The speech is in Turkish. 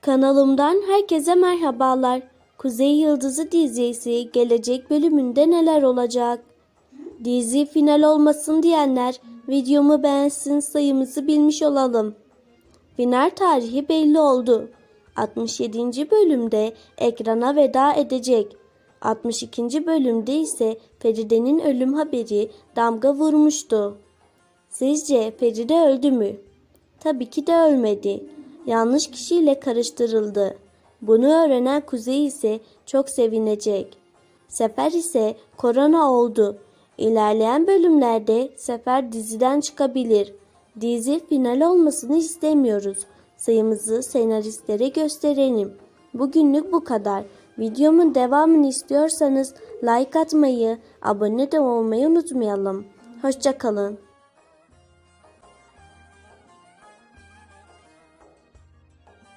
Kanalımdan herkese merhabalar. Kuzey Yıldızı dizisi gelecek bölümünde neler olacak? Dizi final olmasın diyenler videomu beğensin sayımızı bilmiş olalım. Final tarihi belli oldu. 67. bölümde ekrana veda edecek. 62. bölümde ise Feride'nin ölüm haberi damga vurmuştu. Sizce Feride öldü mü? Tabii ki de ölmedi. Yanlış kişiyle karıştırıldı. Bunu öğrenen Kuzey ise çok sevinecek. Sefer ise korona oldu. İlerleyen bölümlerde Sefer diziden çıkabilir. Dizi final olmasını istemiyoruz. Sayımızı senaristlere gösterelim. Bugünlük bu kadar. Videomun devamını istiyorsanız like atmayı, abone de olmayı unutmayalım. Hoşçakalın.